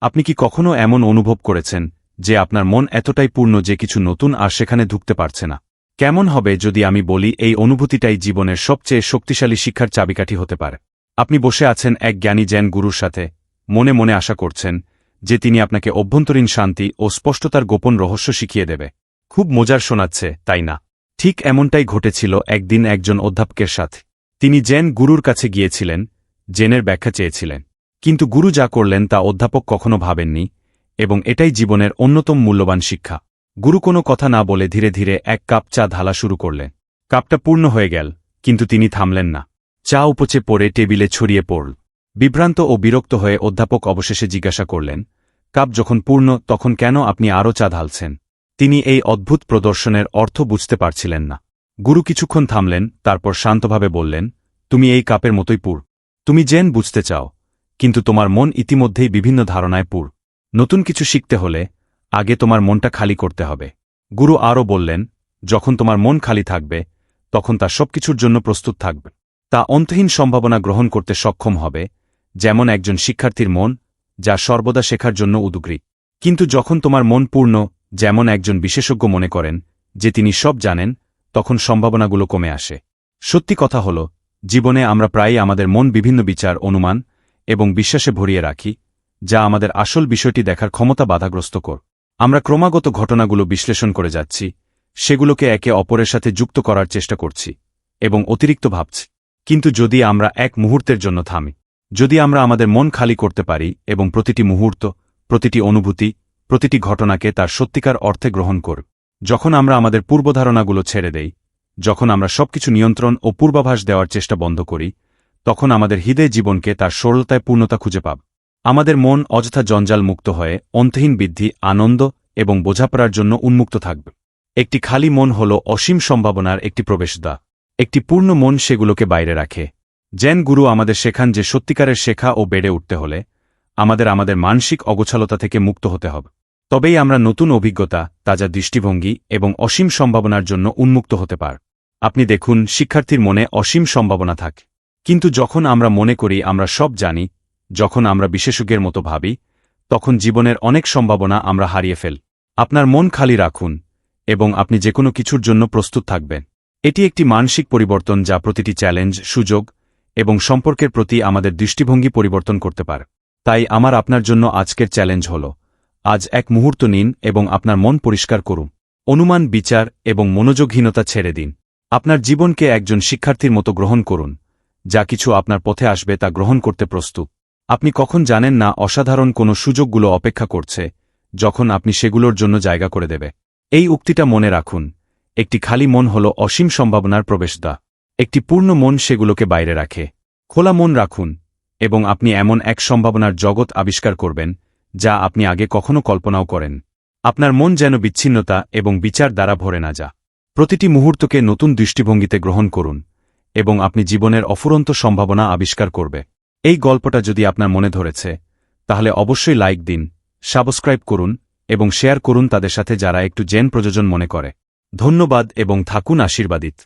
আপনি কি কখনো এমন অনুভব করেছেন যে আপনার মন এতটাই পূর্ণ যে কিছু নতুন আর সেখানে ঢুকতে পারছে না? কেমন হবে যদি আমি বলি এই অনুভূতিটাই জীবনের সবচেয়ে শক্তিশালী শিক্ষার চাবিকাঠি হতে পারে? আপনি বসে আছেন এক জ্ঞানী জ্যান গুরুর সাথে, মনে মনে আশা করছেন যে তিনি আপনাকে অভ্যন্তরীণ শান্তি ও স্পষ্টতার গোপন রহস্য শিখিয়ে দেবে। খুব মজার শোনাচ্ছে, তাই না? ঠিক এমনটাই ঘটেছিল একদিন একজন অধ্যাপকের সাথে। তিনি জেন গুরুর কাছে গিয়েছিলেন জেনের ব্যাখ্যা চেয়েছিলেন। কিন্তু গুরু যা করলেন তা অধ্যাপক কখনো ভাবেননি, এবং এটাই জীবনের অন্যতম মূল্যবান শিক্ষা। গুরু কোনো কথা না বলে ধীরে ধীরে এক কাপ চা ঢালা শুরু করলেন। কাপটা পূর্ণ হয়ে গেল, কিন্তু তিনি থামলেন না। চা উপচে পড়ে টেবিলে ছড়িয়ে পড়ল। বিভ্রান্ত ও বিরক্ত হয়ে অধ্যাপক অবশেষে জিজ্ঞাসা করলেন, কাপ যখন পূর্ণ, তখন কেন আপনি আরও চা ঢালছেন? তিনি এই অদ্ভুত প্রদর্শনের অর্থ বুঝতে পারছিলেন না। গুরু কিছুক্ষণ থামলেন, তারপর শান্তভাবে বললেন, তুমি এই কাপের মতোই পুর। তুমি জেন বুঝতে চাও। কিন্তু তোমার মন ইতিমধ্যেই বিভিন্ন ধারণায় পুর। নতুন কিছু শিখতে হলে আগে তোমার মনটা খালি করতে হবে। গুরু আরও বললেন, যখন তোমার মন খালি থাকবে, তখন তা সবকিছুর জন্য প্রস্তুত থাকবে। তা অন্তহীন সম্ভাবনা গ্রহণ করতে সক্ষম হবে, যেমন একজন শিক্ষার্থীর মন, যা সর্বদা শেখার জন্য উদগ্রী। কিন্তু যখন তোমার মন পূর্ণ, যেমন একজন বিশেষজ্ঞ মনে করেন, যে তিনি সব জানেন, তখন সম্ভাবনাগুলো কমে আসে। সত্যি কথা হল, জীবনে আমরা প্রায়ই আমাদের মন বিভিন্ন বিচার, অনুমান এবং বিশ্বাসে ভরিয়ে রাখি, যা আমাদের আসল বিষয়টি দেখার ক্ষমতা বাধাগ্রস্ত কর। আমরা ক্রমাগত ঘটনাগুলো বিশ্লেষণ করে যাচ্ছি, সেগুলোকে একে অপরের সাথে যুক্ত করার চেষ্টা করছি, এবং অতিরিক্ত ভাবছি। কিন্তু যদি আমরা এক মুহূর্তের জন্য থামি, যদি আমরা আমাদের মন খালি করতে পারি এবং প্রতিটি মুহূর্ত, প্রতিটি অনুভূতি, প্রতিটি ঘটনাকে তার সত্যিকার অর্থে গ্রহণ কর। যখন আমরা আমাদের পূর্বধারণাগুলো ছেড়ে দেই, যখন আমরা সবকিছু নিয়ন্ত্রণ ও পূর্বাভাস দেওয়ার চেষ্টা বন্ধ করি তখন আমাদের হৃদয় জীবনকে তার সরলতায় পূর্ণতা খুঁজে পাব। আমাদের মন অযথা জঞ্জাল মুক্ত হয়ে অন্তহীন বৃদ্ধি, আনন্দ এবং বোঝাপড়ার জন্য উন্মুক্ত থাকবে। একটি খালি মন হল অসীম সম্ভাবনার একটি প্রবেশদ্বা একটি পূর্ণ মন সেগুলোকে বাইরে রাখে। জেন গুরু আমাদের শেখান যে সত্যিকারের শেখা ও বেড়ে উঠতে হলে আমাদের আমাদের মানসিক অগোছালতা থেকে মুক্ত হতে হবে। তবেই আমরা নতুন অভিজ্ঞতা, তাজা দৃষ্টিভঙ্গি এবং অসীম সম্ভাবনার জন্য উন্মুক্ত হতে পার। আপনি দেখুন, শিক্ষার্থীর মনে অসীম সম্ভাবনা থাকে। কিন্তু যখন আমরা মনে করি আমরা সব জানি, যখন আমরা বিশেষজ্ঞের মতো ভাবি, তখন জীবনের অনেক সম্ভাবনা আমরা হারিয়ে ফেল। আপনার মন খালি রাখুন, এবং আপনি যে কোনো কিছুর জন্য প্রস্তুত থাকবেন। এটি একটি মানসিক পরিবর্তন যা প্রতিটি চ্যালেঞ্জ, সুযোগ এবং সম্পর্কের প্রতি আমাদের দৃষ্টিভঙ্গি পরিবর্তন করতে পারে। তাই আমার আপনার জন্য আজকের চ্যালেঞ্জ হল, আজ এক মুহূর্ত নিন এবং আপনার মন পরিষ্কার করুন। অনুমান, বিচার এবং মনোযোগহীনতা ছেড়ে দিন। আপনার জীবনকে একজন শিক্ষার্থীর মতো গ্রহণ করুন। যা কিছু আপনার পথে আসবে তা গ্রহণ করতে প্রস্তুত। আপনি কখন জানেন না অসাধারণ কোনো সুযোগগুলো অপেক্ষা করছে, যখন আপনি সেগুলোর জন্য জায়গা করে দেবে। এই উক্তিটা মনে রাখুন, একটি খালি মন হল অসীম সম্ভাবনার প্রবেশদা একটি পূর্ণ মন সেগুলোকে বাইরে রাখে। খোলা মন রাখুন, এবং আপনি এমন এক সম্ভাবনার জগৎ আবিষ্কার করবেন, যা আপনি আগে কখনো কল্পনাও করেন। আপনার মন যেন বিচ্ছিন্নতা এবং বিচার দ্বারা ভরে না যা। প্রতিটি মুহূর্তকে নতুন দৃষ্টিভঙ্গিতে গ্রহণ করুন। এবং আপনি জীবনের অফুরন্ত সম্ভাবনা আবিষ্কার করবে। এই গল্পটা যদি আপনার মনে ধরেছে, তাহলে অবশ্যই লাইক দিন, সাবস্ক্রাইব করুন এবং শেয়ার করুন তাদের সাথে যারা একটু জেন প্রযোজন মনে করে। ধন্যবাদ এবং থাকুন আশীর্বাদিত।